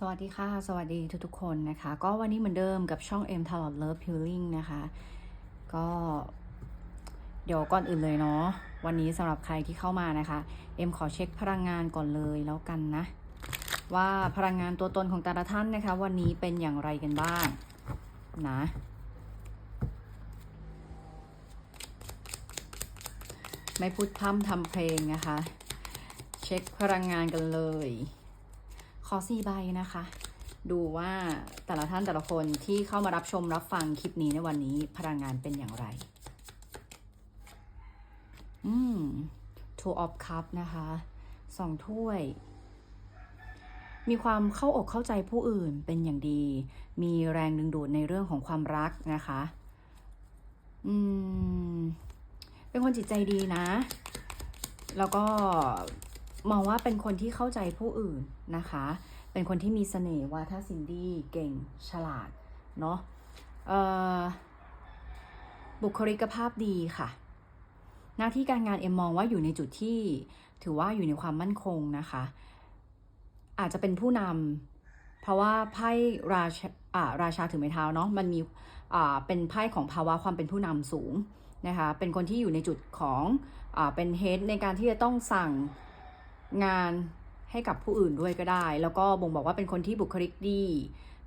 สวัสดีค่ะ สวัสดีทุกๆคนนะคะ ก็วันนี้เหมือนเดิมกับช่อง M t a l o t Love Healing นะคะ ก็เดี๋ยวก่อนอื่นเลยเนาะวันนี้สำหรับใครที่เข้ามานะคะ เอ็มขอเช็คพลังงานก่อนเลยแล้วกันนะ ว่าพลังงานตัวตนของแต่ละท่านนะคะ วันนี้เป็นอย่างไรกันบ้างนะไม่พูดพร่ำทำเพลงนะคะ เช็คพลังงานกันเลย ขอสี่ใบนะคะ ดูว่าแต่ละท่านแต่ละคนที่เข้ามารับชมรับฟังคลิปนี้ในวันนี้พลังงานเป็นอย่างไร อืม two of cup นะคะสองถ้วย มีความเข้าอกเข้าใจผู้อื่นเป็นอย่างดี มีแรงดึงดูดในเรื่องของความรักนะคะ อืม เป็นคนจิตใจดีนะ แล้วก็ มองว่าเป็นคนที่เข้าใจผู้อื่นนะคะ เป็นคนที่มีเสน่ห์วาทศิลป์ดีเก่งฉลาดเนาะบุคลิกภาพดีค่ะ หน้าที่การงานเอ็มมองว่าอยู่ในจุดที่ถือว่าอยู่ในความมั่นคงนะคะ อาจจะเป็นผู้นำเพราะว่าไพ่ราชาราชาถือไม้เท้าเนาะมันมีเป็นไพ่ของภาวะความเป็นผู้นำสูงนะคะ เป็นคนที่อยู่ในจุดของอเป็นเฮดในการที่จะต้องสั่ง งานให้กับผู้อื่นด้วยก็ได้ แล้วก็บ่งบอกว่าเป็นคนที่บุคลิกดี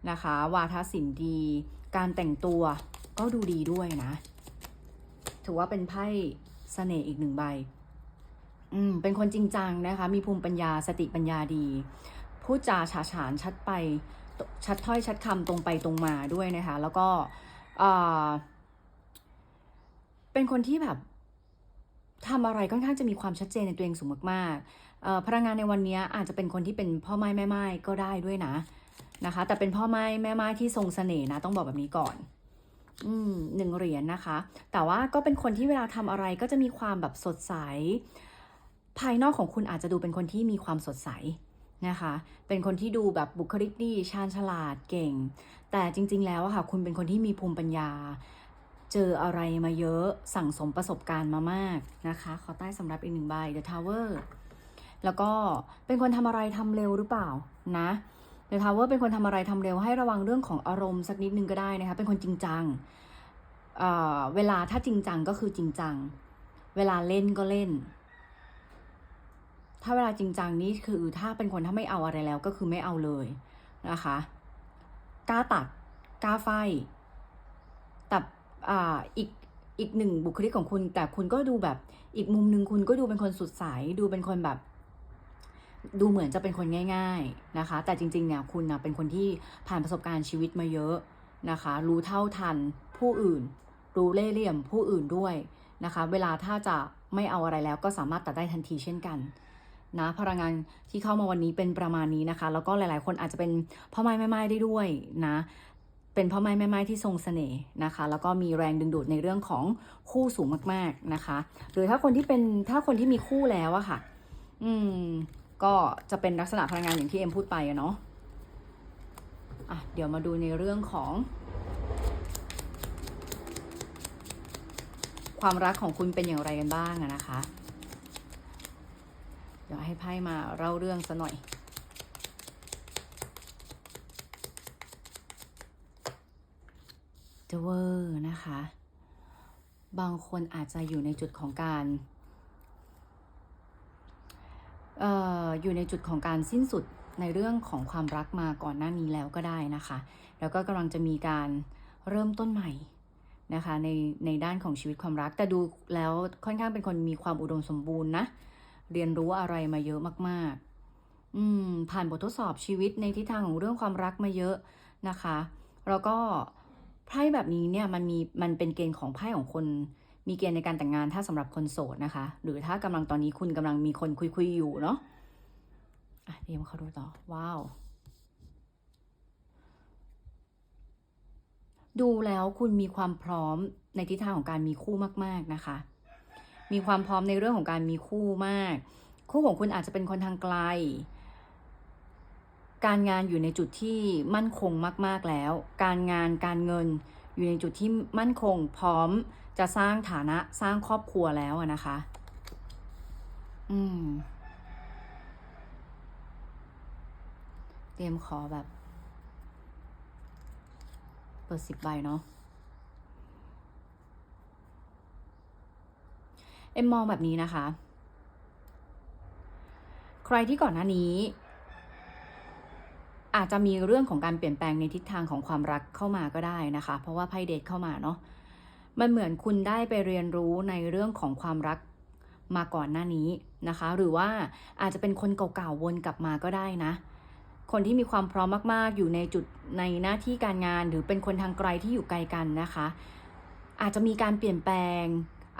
นะคะ วาทศิลป์ดี การแต่งตัวก็ดูดีด้วยนะ ถือว่าเป็นไพ่เสน่ห์อีกหนึ่งใบ อืม เป็นคนจริงจังนะคะ มีภูมิปัญญาสติปัญญาดี พูดจาฉาฉานชัดไป ชัดถ้อยชัดคำตรงไปตรงมาด้วยนะคะ แล้วก็เป็นคนที่แบบทำอะไรค่อนข้างจะมีความชัดเจนในตัวเองสูงมากๆ พลังงานในวันนี้อาจจะเป็นคนที่เป็นพ่อไม้แม่ไม้ก็ได้ด้วยนะนะคะ แต่เป็นพ่อไม้แม่ไม้ที่ทรงเสน่ห์นะ ต้องบอกแบบนี้ก่อนอืมหนึ่งเหรียญนะคะ แต่ว่าก็เป็นคนที่เวลาทำอะไรก็จะมีความแบบสดใส ภายนอกของคุณอาจจะดูเป็นคนที่มีความสดใสนะคะ เป็นคนที่ดูแบบบุคลิกดีชาญฉลาดเก่ง แต่จริง ๆ แล้วค่ะ คุณเป็นคนที่มีภูมิปัญญา เจออะไรมาเยอะสั่งสมประสบการณ์มามากนะคะ ขอใต้สำรับอีกหนึ่งใบ The Tower แล้วก็เป็นคนทำอะไรทำเร็วหรือเปล่านะ The Tower เป็นคนทำอะไรทำเร็วให้ระวังเรื่องของอารมณ์สักนิดนึงก็ได้นะคะ เป็นคนจริงจังเเวลาถ้าจริงจังก็คือจริงจัง เวลาเล่นก็เล่น ถ้าเวลาจริงจังนี่คือถ้าเป็นคนถ้าไม่เอาอะไรแล้วก็คือไม่เอาเลยนะคะกล้าตัดกล้าไฟแต่ออีกอีกหนึ่งบุคลิกของคุณ แต่คุณก็ดูแบบอีกมุมหนึ่งคุณก็ดูเป็นคนสุดใสดูเป็นคนแบบ ดูเหมือนจะเป็นคนง่าย ๆนะคะ แต่จริงๆเนี่ยคุณนะเป็นคนที่ผ่านประสบการณ์ชีวิตมาเยอะนะคะ รู้เท่าทันผู้อื่น รู้เล่ห์เหลี่ยมผู้อื่นด้วยนะคะ เวลาถ้าจะไม่เอาอะไรแล้วก็สามารถตัดได้ทันทีเช่นกันนะพลังงานที่เข้ามาวันนี้เป็นประมาณนี้นะคะ แล้วก็หลายๆ คนอาจจะเป็นพ่อไม้แม่ไม้ได้ด้วยนะเป็นพ่อไม้แม่ไม้ที่ทรงเสน่ห์นะคะ แล้วก็มีแรงดึงดูดในเรื่องของคู่สูงมาก ๆนะคะ หรือถ้าคนที่เป็นถ้าคนที่มีคู่แล้วอะค่ะ อืม ก็จะเป็นลักษณะพลังงานอย่างที่เอ็มพูดไปอะเนาะอะเดี๋ยวมาดูในเรื่องของ ความรักของคุณเป็นอย่างไรกันบ้างนะคะ เดี๋ยวให้ไพ่มาเล่าเรื่องซะหน่อยเจเวอร์นะคะ บางคนอาจจะอยู่ในจุดของการ อออยู่ในจุดของการสิ้นสุดในเรื่องของความรักมาก่อนหน้านี้แล้วก็ได้นะคะ แล้วก็กำลังจะมีการเริ่มต้นใหม่นะคะในในด้านของชีวิตความรักแต่ดูแล้วค่อนข้างเป็นคนมีความอุดมสมบูรณ์นะ เรียนรู้อะไรมาเยอะมากๆ อืมผ่านบททดสอบชีวิตในทิศทางของเรื่องความรักมาเยอะนะคะ แล้วก็ไพ่แบบนี้เนี่ยมันมีมันเป็นเกณฑ์ของไพ่ของคน มีเกณฑ์ในการแต่งงานถ้าสำหรับคนโสดนะคะ หรือถ้ากำลังตอนนี้คุณกำลังมีคนคุยคุยๆอยู่เนาะอะพี่เอ็มเขาดูต่อ ว้าว ดูแล้วคุณมีความพร้อมในทิศทางของการมีคู่มาก ๆนะคะ มีความพร้อมในเรื่องของการมีคู่มาก คู่ของคุณอาจจะเป็นคนทางไกล การงานอยู่ในจุดที่มั่นคงมาก ๆแล้ว การงานการเงิน อยู่ในจุดที่มั่นคงพร้อมจะสร้างฐานะสร้างครอบครัวแล้วนะคะ อืม เตรียมขอแบบ เปิดสิบใบเนาะเอ็มมองแบบนี้นะคะ ใครที่ก่อนหน้านี้ อาจจะมีเรื่องของการเปลี่ยนแปลงในทิศทางของความรักเข้ามาก็ได้นะคะ เพราะว่าไพ่เดทเข้ามาเนาะมันเหมือนคุณได้ไปเรียนรู้ในเรื่องของความรักมาก่อนหน้านี้นะคะ หรือว่าอาจจะเป็นคนเก่าๆวนกลับมาก็ได้นะ คนที่มีความพร้อมมากๆ อยู่ในจุดในหน้าที่การงาน หรือเป็นคนทางไกลที่อยู่ไกลกันนะคะ อาจจะมีการเปลี่ยนแปลง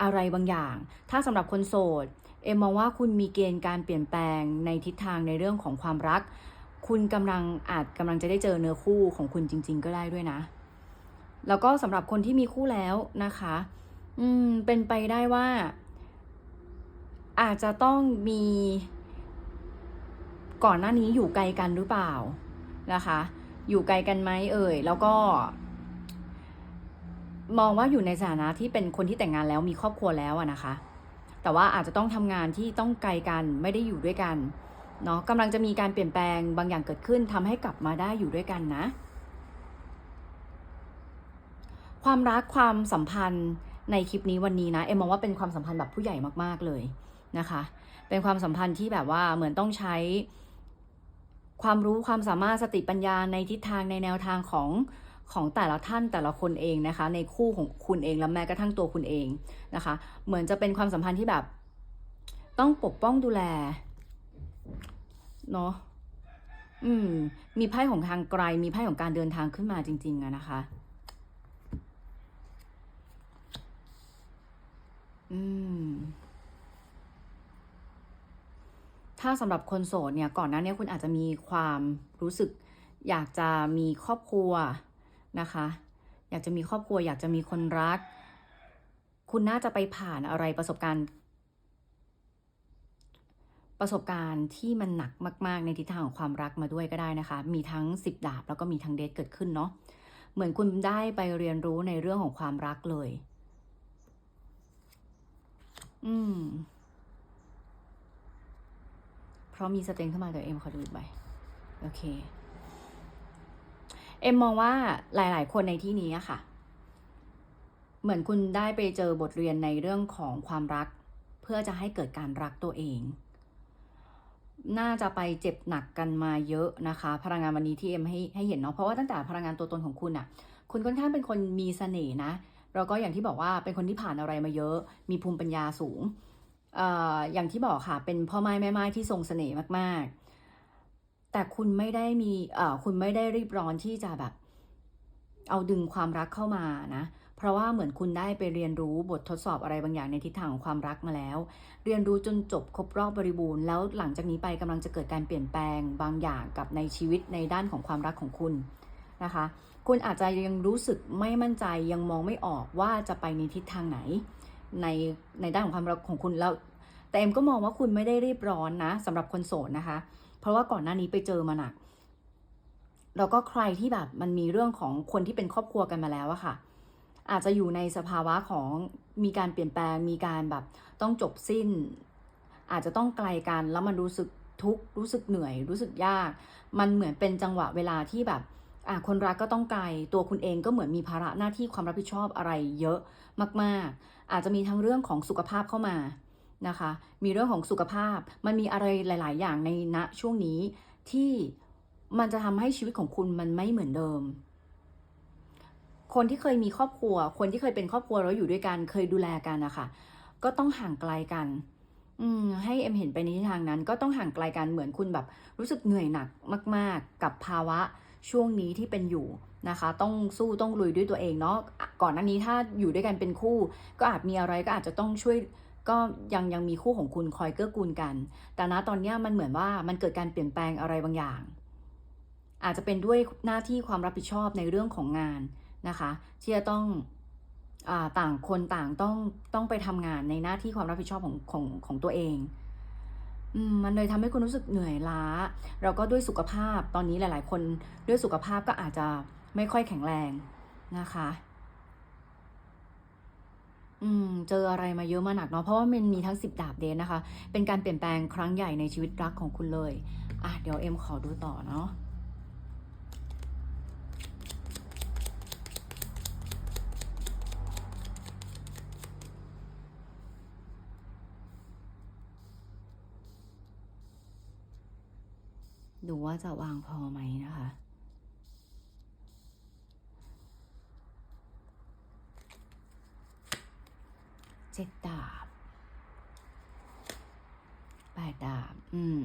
อะไรบางอย่าง ถ้าสำหรับคนโสด เอ็มมองว่าคุณมีเกณฑ์การเปลี่ยนแปลงในทิศทางในเรื่องของความรัก คุณกำลังอาจกำลังจะได้เจอเนื้อคู่ของคุณจริง ๆ ก็ได้ด้วยนะ แล้วก็สำหรับคนที่มีคู่แล้วนะคะ อืม เป็นไปได้ว่า อาจจะต้องมี ก่อนหน้านี้อยู่ไกลกันหรือเปล่านะคะ อยู่ไกลกันไหมเอ่ย แล้วก็ มองว่าอยู่ในสถานะที่เป็นคนที่แต่งงานแล้วมีครอบครัวแล้วอะนะคะ แต่ว่าอาจจะต้องทำงานที่ต้องไกลกันไม่ได้อยู่ด้วยกัน เนาะกำลังจะมีการเปลี่ยนแปลงบางอย่างเกิดขึ้นทำให้กลับมาได้อยู่ด้วยกันนะ ความรักความสัมพันธ์ในคลิปนี้วันนี้นะเอ็มมองว่าเป็นความสัมพันธ์แบบผู้ใหญ่มากๆเลยนะคะ เป็นความสัมพันธ์ที่แบบว่าเหมือนต้องใช้ ความรู้ความสามารถสติปัญญาในทิศทางในแนวทางของของแต่ละท่านแต่ละคนเองนะคะ ในคู่ของคุณเองและแม้กระทั่งตัวคุณเองนะคะ เหมือนจะเป็นความสัมพันธ์ที่แบบ ต้องปกป้องดูแล เนาะอืม มีไพ่ของทางไกล มีไพ่ของการเดินทางขึ้นมาจริง ๆอะนะคะ อืม ถ้าสำหรับคนโสดเนี่ย ก่อนหน้านี้คุณอาจจะมีความรู้สึก อยากจะมีครอบครัวนะคะ อยากจะมีครอบครัว อยากจะมีคนรัก คุณน่าจะไปผ่านอะไรประสบการณ์ ประสบการณ์ที่มันหนักมาก ๆ ในทิศทางของความรักมาด้วยก็ได้นะคะ มีทั้งสิบดาบแล้วก็มีทั้งเดทเกิดขึ้นเนาะ เหมือนคุณได้ไปเรียนรู้ในเรื่องของความรักเลย อืม เพราะมีสเตนเข้ามาเดี๋ยวเอ็มขอดูอีกใบโอเค เอ็มมองว่าหลาย ๆ คนในที่นี้อะค่ะ เหมือนคุณได้ไปเจอบทเรียนในเรื่องของความรัก เพื่อจะให้เกิดการรักตัวเอง น่าจะไปเจ็บหนักกันมาเยอะนะคะ พลังงานวันนี้ที่เอ็มให้ให้เห็นเนาะเพราะว่าตั้งแต่พลังงานตัวตนของคุณอะคุณค่อนข้างเป็นคนมีเสน่ห์นะแล้วก็อย่างที่บอกว่าเป็นคนที่ผ่านอะไรมาเยอะ มีภูมิปัญญาสูงเอ่ออย่างที่บอกค่ะ เป็นพ่อไม้แม่ไม้ที่ทรงเสน่ห์มากๆ แต่คุณไม่ได้มีเอ่อคุณไม่ได้รีบร้อนที่จะแบบ เอาดึงความรักเข้ามานะ เพราะว่าเหมือนคุณได้ไปเรียนรู้บททดสอบอะไรบางอย่างในทิศทางของความรักมาแล้ว เรียนรู้จนจบครบรอบบริบูรณ์แล้วหลังจากนี้ไปกำลังจะเกิดการเปลี่ยนแปลงบางอย่างกับในชีวิตในด้านของความรักของคุณนะคะ คุณอาจจะยังรู้สึกไม่มั่นใจยังมองไม่ออกว่าจะไปในทิศทางไหน ในในด้านของความรักของคุณแล้วแต่เอ็มก็มองว่าคุณไม่ได้รีบร้อนนะสำหรับคนโสดนะคะ เพราะว่าก่อนหน้านี้ไปเจอมาหนักแล้วก็ใครที่แบบมันมีเรื่องของคนที่เป็นครอบครัวกันมาแล้วอะค่ะ อาจจะอยู่ในสภาวะของมีการเปลี่ยนแปลง มีการแบบต้องจบสิ้น อาจจะต้องไกลกันแล้วมันรู้สึกทุกข์รู้สึกเหนื่อย รู้สึกยาก มันเหมือนเป็นจังหวะเวลาที่แบบคนรักก็ต้องไกล ตัวคุณเองก็เหมือนมีภาระหน้าที่ความรับผิดชอบอะไรเยอะมาก ๆ อาจจะมีทั้งเรื่องของสุขภาพเข้ามานะคะ มีเรื่องของสุขภาพ มันมีอะไรหลาย ๆ อย่างในณช่วงนี้ที่มันจะทำให้ชีวิตของคุณมันไม่เหมือนเดิม คนที่เคยมีครอบครัว คนที่เคยเป็นครอบครัวแล้วอยู่ด้วยกัน เคยดูแลกันนะคะก็ต้องห่างไกลกัน อืมให้เอ็มเห็นไปในทิศทางนั้น ก็ต้องห่างไกลกันเหมือนคุณแบบรู้สึกเหนื่อยหนักมาก ๆ กับภาวะช่วงนี้ที่เป็นอยู่นะคะ ต้องสู้ต้องลุยด้วยตัวเองเนาะก่อนหน้านี้ถ้าอยู่ด้วยกันเป็นคู่ ก็อาจมีอะไรก็อาจจะต้องช่วยก็ยังยังมีคู่ของคุณคอยเกื้อกูลกัน แต่ณตอนนี้มันเหมือนว่ามันเกิดการเปลี่ยนแปลงอะไรบางอย่าง อาจจะเป็นด้วยหน้าที่ความรับผิดชอบในเรื่องของงาน นะคะ ที่จะต้องอต่างคนต่างต้องต้องไปทำงานในหน้าที่ความรับผิดชอบของของของตัวเองมันเลยทำให้คุณรู้สึกเหนื่อยล้าแล้วก็ด้วยสุขภาพตอนนี้หลาย ๆ คนด้วยสุขภาพก็อาจจะไม่ค่อยแข็งแรงนะคะ อืม เจออะไรมาเยอะมาหนักเนาะเพราะว่ามันมีทั้งสิบดาบเดนนะคะ เป็นการเปลี่ยนแปลงครั้งใหญ่ในชีวิตรักของคุณเลย อะเดี๋ยวเอ็มขอดูต่อเนาะ ดูว่าจะวางพอไหมนะคะ เจ็ดดาบแปดดาบ อืม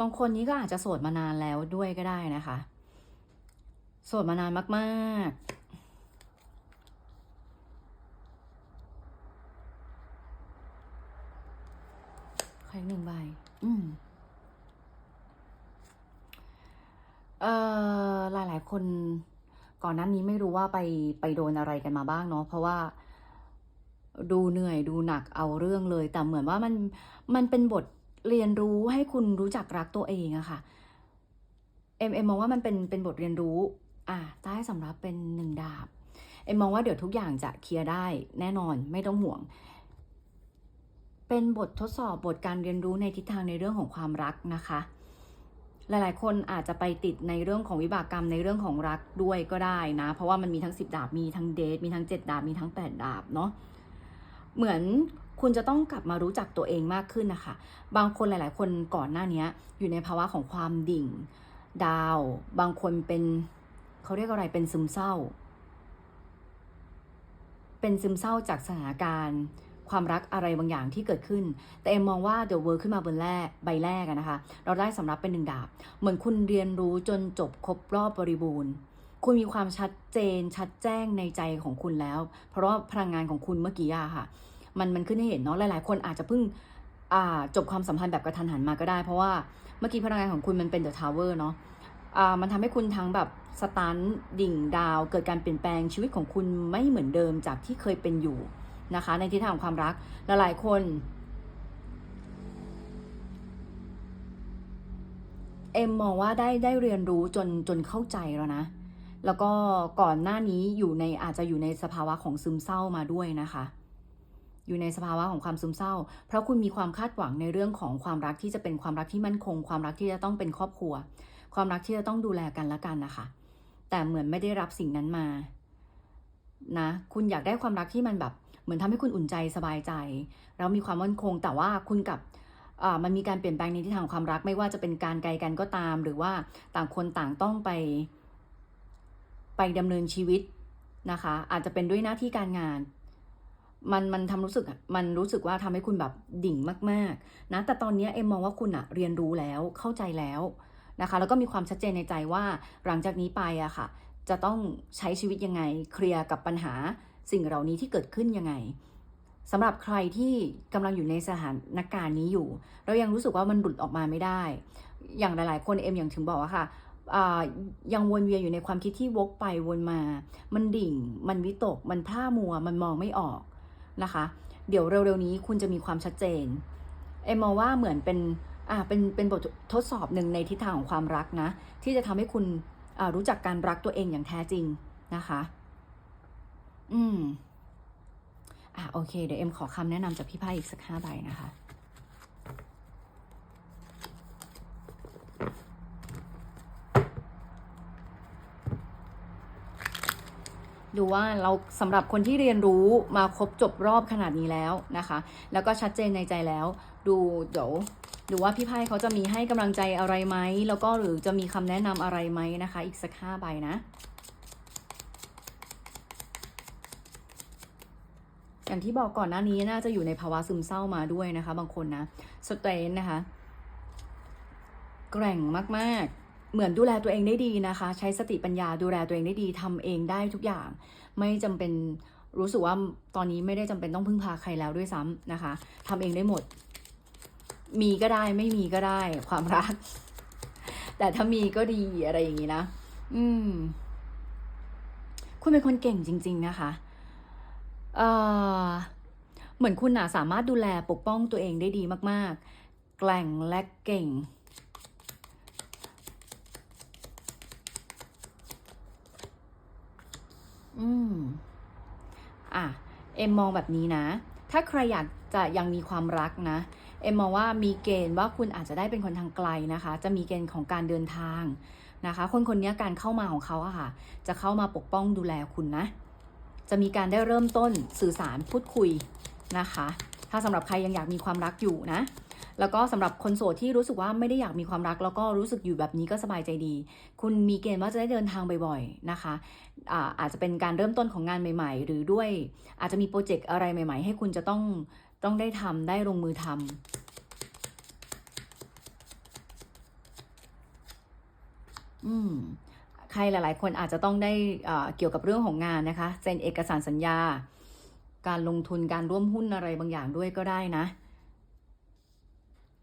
บางคนนี้ก็อาจจะโสดมานานแล้วด้วยก็ได้นะคะ โสดมานานมาก ๆ ขออีกหนึ่งใบ อืมเอ่อหลายๆคนก่อนหน้านี้ไม่รู้ว่าไปไปโดนอะไรกันมาบ้างเนาะเพราะว่าดูเหนื่อยดูหนักเอาเรื่องเลย แต่เหมือนว่ามันมันเป็นบทเรียนรู้ให้คุณรู้จักรักตัวเองอะค่ะเอ็มเอ็มมองว่ามันเป็นเป็นบทเรียนรู้ อะใต้สำรับเป็นหนึ่งดาบ เอ็มมองว่าเดี๋ยวทุกอย่างจะเคลียร์ได้แน่นอนไม่ต้องห่วง เป็นบททดสอบบทการเรียนรู้ในทิศทางในเรื่องของความรักนะคะ หลายๆ คนอาจจะไปติดในเรื่องของวิบากกรรมในเรื่องของรักด้วยก็ได้นะ เพราะว่ามันมีทั้ง 10 ดาบ มีทั้งเดท มีทั้ง 7 ดาบ มีทั้ง 8 ดาบเนาะ เหมือนคุณจะต้องกลับมารู้จักตัวเองมากขึ้นนะคะ บางคนหลาย ๆ คนก่อนหน้านี้อยู่ในภาวะของความดิ่ง ดาว บางคนเป็นเขาเรียกอะไร เป็นซึมเศร้า เป็นซึมเศร้าจากสถานการณ์ ความรักอะไรบางอย่างที่เกิดขึ้น แต่เอ็มมองว่าเดอะเวิร์ขึ้นมาบนแรกใบแรกนะคะ เราได้สำรับเป็นหนึ่งดาบ เหมือนคุณเรียนรู้จนจบครบรอบบริบูรณ์ คุณมีความชัดเจน ชัดแจ้งในใจของคุณแล้ว เพราะว่าพลังงานของคุณเมื่อกี้อะค่ะ มันมันขึ้นให้เห็นเนาะหลาย ๆ คนอาจจะเพิ่งจบความสัมพันธ์แบบกระทันหันมาก็ได้ เพราะว่าเมื่อกี้พลังงานของคุณมันเป็นเดอะทาวเวอร์เนาะอ่ามันทำให้คุณทั้งแบบสตันดิ่งดาว เกิดการเปลี่ยนแปลงชีวิตของคุณไม่เหมือนเดิมจากที่เคยเป็นอยู่ นะคะ ในทิศทางของความรักลหลายๆคนเอ็มมองว่าได้ได้เรียนรู้จนจนเข้าใจแล้วนะ แล้วก็ก่อนหน้านี้อยู่ในอาจจะอยู่ในสภาวะของซึมเศร้ามาด้วยนะคะ อยู่ในสภาวะของความซึมเศร้า เพราะคุณมีความคาดหวังในเรื่องของความรักที่จะเป็นความรักที่มั่นคง ความรักที่จะต้องเป็นครอบครัว ความรักที่จะต้องดูแลกันและกันนะคะ แต่เหมือนไม่ได้รับสิ่งนั้นมา นะ คุณอยากได้ความรักที่มันแบบ เหมือนทำให้คุณอุ่นใจสบายใจ แล้วมีความมั่นคงแต่ว่าคุณกับอ่ามันมีการเปลี่ยนแปลงในทิศทางความรักไม่ว่าจะเป็นการไกลกันก็ตาม หรือว่าต่างคนต่างต้องไป ไปดำเนินชีวิตนะคะ อาจจะเป็นด้วยหน้าที่การงาน มันมันทำรู้สึกมันรู้สึกว่าทำให้คุณแบบดิ่งมากๆนะแต่ตอนนี้เอ็มมองว่าคุณอะเรียนรู้แล้วเข้าใจแล้วนะคะ แล้วก็มีความชัดเจนในใจว่าหลังจากนี้ไปอะค่ะ จะต้องใช้ชีวิตยังไงเคลียร์กับปัญหา สิ่งเหล่านี้ที่เกิดขึ้นยังไงสำหรับใครที่กำลังอยู่ในสถานการณ์นี้อยู่ เรายังรู้สึกว่ามันหลุดออกมาไม่ได้ อย่างหลาย ๆ คนเอ็มอย่างถึงบอกว่าค่ะยังวนเวียนอยู่ในความคิดที่วกไปวนมา มันดิ่ง มันวิตก มันพร่ามัว มันมองไม่ออกนะคะ เดี๋ยวเร็ว ๆ นี้คุณจะมีความชัดเจน เอ็มมองว่าเหมือนเป็นอ่าเป็นเป็นบททดสอบหนึ่งในทิศทางของความรักนะ ที่จะทำให้คุณรู้จักการรักตัวเองอย่างแท้จริงนะคะ อืม อะโอเค เดี๋ยวเอ็มขอคำแนะนำจากพี่ไพ่อีกสักห้าใบนะคะดูว่าเราสำหรับคนที่เรียนรู้มาครบจบรอบขนาดนี้แล้วนะคะ แล้วก็ชัดเจนในใจแล้ว ดูเดี๋ยวดูว่าพี่ไพ่เขาจะมีให้กำลังใจอะไรไหม แล้วก็หรือจะมีคำแนะนำอะไรไหมนะคะ อีกสักห้าใบนะ อย่างที่บอกก่อนหน้านี้น่าจะอยู่ในภาวะซึมเศร้ามาด้วยนะคะ บางคนนะสเตรนนะคะ แกร่งมากๆเหมือนดูแลตัวเองได้ดีนะคะ ใช้สติปัญญาดูแลตัวเองได้ดีทำเองได้ทุกอย่าง ไม่จำเป็นรู้สึกว่าตอนนี้ไม่ได้จำเป็นต้องพึ่งพาใครแล้วด้วยซ้ำนะคะทำเองได้หมด มีก็ได้ไม่มีก็ได้ ความรัก แต่ถ้ามีก็ดีอะไรอย่างนี้นะอืม คุณเป็นคนเก่งจริง ๆ นะคะ เอ่อ เหมือนคุณน่ะสามารถดูแลปกป้องตัวเองได้ดีมากๆ แกร่งและเก่ง อืม อะ เอ็มมองแบบนี้นะ ถ้าใครอยากจะยังมีความรักนะ เอ็มมองว่ามีเกณฑ์ว่าคุณอาจจะได้เป็นคนทางไกลนะคะ จะมีเกณฑ์ของการเดินทางนะคะ คนคนนี้การเข้ามาของเขาอะค่ะ จะเข้ามาปกป้องดูแลคุณนะ จะมีการได้เริ่มต้นสื่อสารพูดคุย นะคะ ถ้าสำหรับใครยังอยากมีความรักอยู่นะ แล้วก็สำหรับคนโสดที่รู้สึกว่าไม่ได้อยากมีความรัก แล้วก็รู้สึกอยู่แบบนี้ก็สบายใจดี คุณมีเกณฑ์ว่าจะได้เดินทางบ่อยๆนะคะอาอาจจะเป็นการเริ่มต้นของงานใหม่ ๆ หรือด้วยอาจจะมีโปรเจกต์อะไรใหม่ ๆ ให้คุณจะต้องต้องได้ทำได้ลงมือทำอืมใครหลาย ๆ คนอาจจะต้องได้เกี่ยวกับเรื่องของงานนะคะเซ็นเอกสารสัญญา การลงทุนการร่วมหุ้นอะไรบางอย่างด้วยก็ได้นะ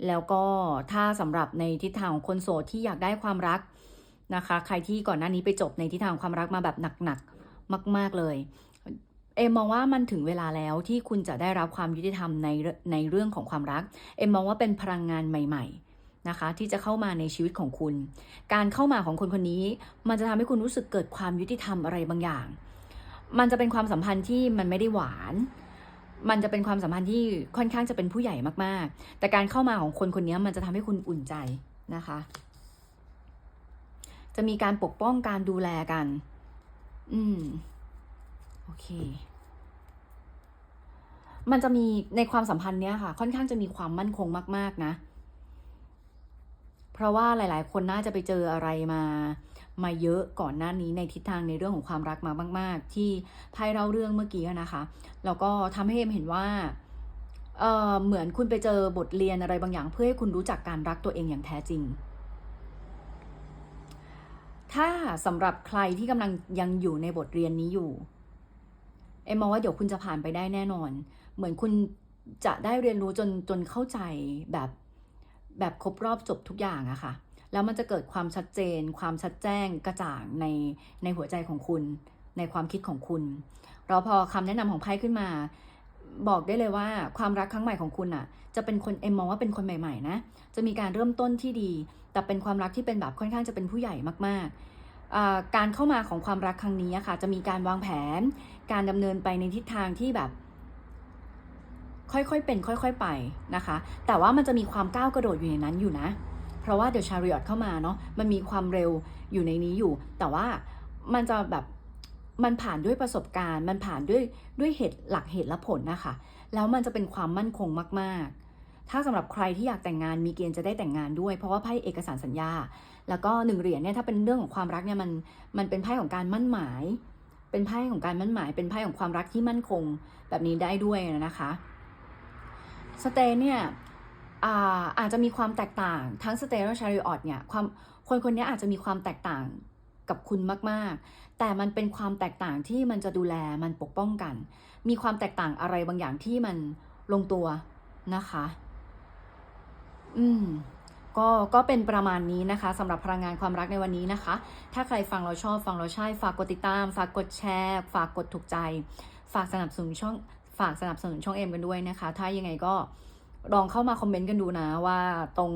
แล้วก็ถ้าสำหรับในทิศทางของคนโสดที่อยากได้ความรักนะคะ ใครที่ก่อนหน้านี้ไปจบในทิศทางความรักมาแบบหนักๆมาก ๆเลย เอ็มมองว่ามันถึงเวลาแล้วที่คุณจะได้รับความยุติธรรมในในเรื่องของความรัก เอ็มมองว่าเป็นพลังงานใหม่ ๆนะคะที่จะเข้ามาในชีวิตของคุณ การเข้ามาของคนคนนี้ มันจะทำให้คุณรู้สึกเกิดความยุติธรรมอะไรบางอย่าง มันจะเป็นความสัมพันธ์ที่มันไม่ได้หวาน มันจะเป็นความสัมพันธ์ที่ค่อนข้างจะเป็นผู้ใหญ่มากๆ แต่การเข้ามาของคนคนนี้มันจะทำให้คุณอุ่นใจนะคะ จะมีการปกป้องการดูแลกัน อืม โอเค มันจะมีในความสัมพันธ์เนี้ยค่ะ ค่อนข้างจะมีความมั่นคงมาก ๆ นะ เพราะว่าหลาย ๆ คนน่าจะไปเจออะไรมา มาเยอะก่อนหน้านี้ในทิศทางในเรื่องของความรักมามาก ๆ ที่ไพ่เล่าเรื่องเมื่อกี้นะคะแล้วก็ทำให้เอ็มเห็นว่าเออเหมือนคุณไปเจอบทเรียนอะไรบางอย่าง เพื่อให้คุณรู้จักการรักตัวเองอย่างแท้จริง ถ้าสำหรับใครที่กำลังยังอยู่ในบทเรียนนี้อยู่ เอ็มมองว่าเดี๋ยวคุณจะผ่านไปได้แน่นอน เหมือนคุณจะได้เรียนรู้จนจนเข้าใจแบบแบบครบรอบจบทุกอย่างอะค่ะ แล้วมันจะเกิดความชัดเจน ความชัดแจ้งกระจ่างในในหัวใจของคุณ ในความคิดของคุณ เราพอคำแนะนำของไพ่ขึ้นมา บอกได้เลยว่าความรักครั้งใหม่ของคุณอะจะเป็นคนเอ็มมองว่าเป็นคนใหม่ๆนะ จะมีการเริ่มต้นที่ดี แต่เป็นความรักที่เป็นแบบค่อนข้างจะเป็นผู้ใหญ่มากๆการเข้ามาของความรักครั้งนี้ค่ะ จะมีการวางแผน การดำเนินไปในทิศทางที่แบบ ค่อยๆเป็น ค่อย ๆ ไปนะคะ แต่ว่ามันจะมีความก้าวกระโดดอยู่ในนั้นอยู่นะ เพราะว่าเดี๋ยวชาริอตเข้ามาเนาะมันมีความเร็วอยู่ในนี้อยู่ แต่ว่ามันจะแบบมันผ่านด้วยประสบการณ์ มันผ่านด้วยด้วยเหตุหลักเหตุและผลนะคะแล้วมันจะเป็นความมั่นคงมาก ๆ ถ้าสำหรับใครที่อยากแต่งงานมีเกณฑ์จะได้แต่งงานด้วย เพราะว่าไพ่เอกสารสัญญา แล้วก็หนึ่งเหรียญเนี่ยถ้าเป็นเรื่องของความรักเนี่ยมันมันเป็นไพ่ของการมั่นหมาย เป็นไพ่ของการมั่นหมาย เป็นไพ่ของความรักที่มั่นคงแบบนี้ได้ด้วยนะคะสเตเนี่ย อาอาจจะมีความแตกต่างทั้งสเตย์และชาริออตเนี่ยความคนคนนี้อาจจะมีความแตกต่างกับคุณมาก ๆ แต่มันเป็นความแตกต่างที่มันจะดูแลมันปกป้องกัน มีความแตกต่างอะไรบางอย่างที่มันลงตัวนะคะ อืมก็ก็เป็นประมาณนี้นะคะสำหรับพลังงานความรักในวันนี้นะคะ ถ้าใครฟังเราชอบฟังเราใช่ฝากกดติดตาม ฝากกดแชร์ ฝากกดถูกใจ ฝากสนับสนุนช่อง ฝากสนับสนุนช่องเอ็มกันด้วยนะคะ ถ้ายังไงก็ ลองเข้ามาคอมเมนต์กันดูนะว่าตรง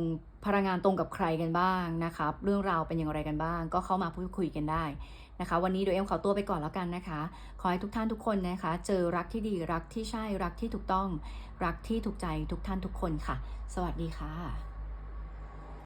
พลังงานตรงกับใครกันบ้างนะครับ เรื่องราวเป็นอย่างไรกันบ้าง ก็เข้ามาพูดคุยกันได้นะคะ วันนี้โดยเอ็มขอตัวไปก่อนแล้วกันนะคะ ขอให้ทุกท่านทุกคนนะคะ เจอรักที่ดีรักที่ใช่รักที่ถูกต้อง รักที่ถูกใจทุกท่านทุกคนค่ะ สวัสดีค่ะ